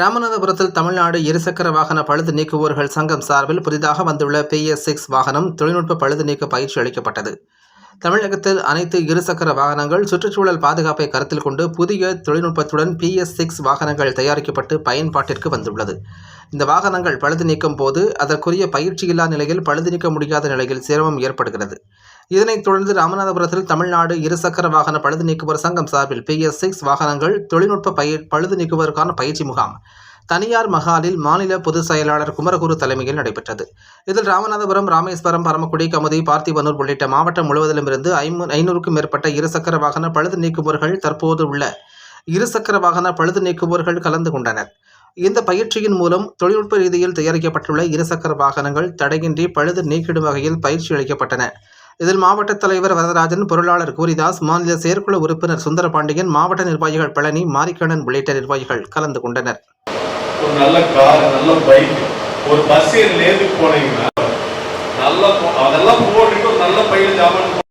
ராமநாதபுரத்தில் தமிழ்நாடு இருசக்கர வாகன பழுது நீக்குவோர்கள் சங்கம் சார்பில் புதிதாக வந்துள்ள பிஎஸ் சிக்ஸ் வாகனம் தொழில்நுட்ப பழுது நீக்க பயிற்சி அளிக்கப்பட்டது. தமிழகத்தில் அனைத்து இருசக்கர வாகனங்கள் சுற்றுச்சூழல் பாதுகாப்பை கருத்தில் கொண்டு புதிய தொழில்நுட்பத்துடன் பிஎஸ் சிக்ஸ் வாகனங்கள் தயாரிக்கப்பட்டு பயன்பாட்டிற்கு வந்துள்ளது. இந்த வாகனங்கள் பழுது நீக்கும் போது அதற்குரிய பயிற்சியில்லா நிலையில் பழுது நீக்க முடியாத நிலையில் சிரமம் ஏற்படுகிறது. இதனைத் தொடர்ந்து ராமநாதபுரத்தில் தமிழ்நாடு இருசக்கர வாகன பழுது நீக்குவோர் சங்கம் சார்பில் பிஎஸ் சிக்ஸ் வாகனங்கள் தொழில்நுட்ப பயிர் பழுது நீக்குவதற்கான பயிற்சி முகாம். தனியார் மகாலில் மாநில பொதுச் செயலாளர் குமரகுரு தலைமையில் நடைபெற்றது. இதில் ராமநாதபுரம் ராமேஸ்வரம் பரமக்குடி கமுதி பார்த்திபனூர் உள்ளிட்ட மாவட்டம் முழுவதிலுமிருந்து ஐம்பது ஐநூறுக்கும் மேற்பட்ட இருசக்கர வாகன பழுது நீக்குவோர்கள் தற்போது உள்ள இருசக்கர வாகன பழுது நீக்குவோர்கள் கலந்து கொண்டனர். இந்த பயிற்சியின் மூலம் தொழில்நுட்ப ரீதியில் தயாரிக்கப்பட்டுள்ள இருசக்கர வாகனங்கள் தடையின்றி பழுது நீக்கிடும் வகையில் பயிற்சி அளிக்கப்பட்டன. இதில் மாவட்ட தலைவர் வரதராஜன் பொருளாளர் கூரிதாஸ் மாநில செயற்குழு உறுப்பினர் சுந்தரபாண்டியன் மாவட்ட நிர்வாகிகள் பழனி மாரிக்கண்ணன் உள்ளிட்ட நிர்வாகிகள் கலந்து கொண்டனர். ஒரு நல்ல கார் நல்ல பைக் ஒரு பஸ் ஏறி நேர்ந்து போனீங்கன்னா நல்ல அதெல்லாம் போட்டுட்டு ஒரு நல்ல பையில ஜாமான்